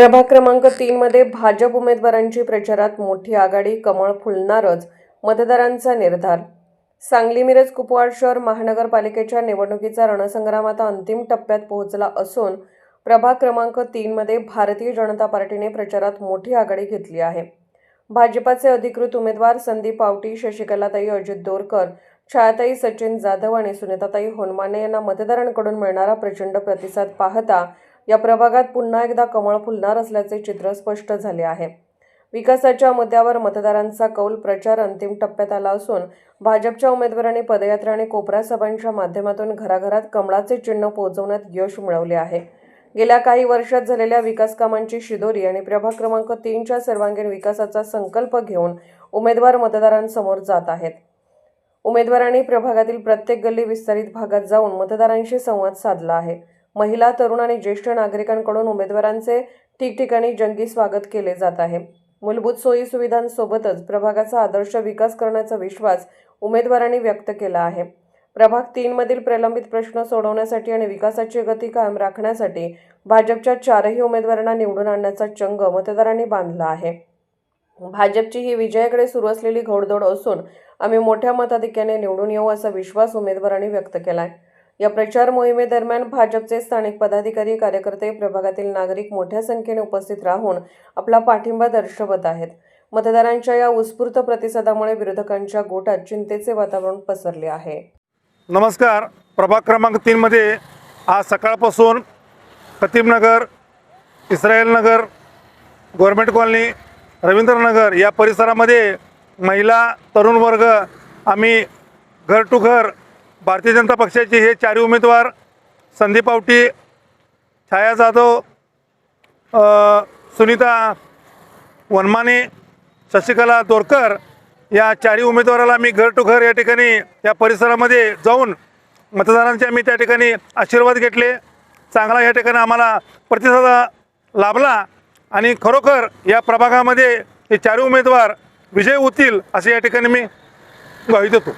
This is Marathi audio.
प्रभाग क्रमांक तीनमध्ये भाजप उमेदवारांची प्रचारात मोठी आघाडी कमळ फुलणारच मतदारांचा निर्धार. सांगली मिरज कुपवाड शहर महानगरपालिकेच्या निवडणुकीचा रणसंग्राम आता अंतिम टप्प्यात पोहोचला असून प्रभाग क्रमांक तीनमध्ये भारतीय जनता पार्टीने प्रचारात मोठी आघाडी घेतली आहे. भाजपाचे अधिकृत उमेदवार संदीप पावटी शशिकलाताई अजित दोरकर छायाताई सचिन जाधव आणि सुनीताताई होनमाने यांना मतदारांकडून मिळणारा प्रचंड प्रतिसाद पाहता या प्रभागात पुन्हा एकदा कमळ फुलणार असल्याचे चित्र स्पष्ट झाले आहे. विकासाच्या मुद्द्यावर मतदारांचा कौल प्रचार अंतिम टप्प्यात आला असून भाजपच्या उमेदवारांनी पदयात्रा आणि कोपरा सभांच्या माध्यमातून घराघरात कमळाचे चिन्ह पोहोचवण्यात यश मिळवले आहे. गेल्या काही वर्षात झालेल्या विकास कामांची शिदोरी आणि प्रभाग क्रमांक तीनच्या सर्वांगीण विकासाचा संकल्प घेऊन उमेदवार मतदारांसमोर जात आहेत. उमेदवारांनी प्रभागातील प्रत्येक गल्ली विस्तारित भागात जाऊन मतदारांशी संवाद साधला आहे. महिला तरुण आणि ज्येष्ठ नागरिकांकडून उमेदवारांचे ठिकठिकाणी जंगी स्वागत केले जात आहे. मूलभूत सोयी सुविधांसोबतच प्रभागाचा आदर्श विकास करण्याचा विश्वास उमेदवारांनी व्यक्त केला आहे. प्रभाग तीनमधील प्रलंबित प्रश्न सोडवण्यासाठी आणि विकासाची गती कायम राखण्यासाठी भाजपच्या चारही उमेदवारांना निवडून आणण्याचा चंग मतदारांनी बांधला आहे. भाजपची ही विजयाकडे सुरू असलेली घोडदौड असून आम्ही मोठ्या मताधिक्याने निवडून येऊ असा विश्वास उमेदवारांनी व्यक्त केला आहे या प्रचार मोहिमेदरम्यान भाजपचे स्थानिक पदाधिकारी कार्यकर्ते प्रभागातील नागरिक मोठ्या संख्येने उपस्थित राहून आपला पाठिंबा दर्शवत आहेत. मतदारांच्या या उत्स्फूर्त प्रतिसादामुळे विरोधकांच्या गोटात चिंतेचे वातावरण पसरले आहे. नमस्कार. प्रभाग क्रमांक तीनमध्ये आज सकाळपासून खतीबनगर इस्रायलनगर गव्हर्मेंट कॉलनी रवींद्रनगर या परिसरामध्ये महिला तरुण वर्ग आम्ही घर टू घर भारतीय जनता पक्षाचे हे चारही उमेदवार संदीप आवटी छाया जाधव सुनीता वनमाने शशिकला दोरकर या चारही उमेदवाराला मी घर टू घर या ठिकाणी या परिसरामध्ये जाऊन मतदारांचे आम्ही त्या ठिकाणी आशीर्वाद घेतले. चांगला या ठिकाणी आम्हाला प्रतिसाद लाभला आणि खरोखर या प्रभागामध्ये हे चारही उमेदवार विजय होतील असे या ठिकाणी मी ग्वाही देतो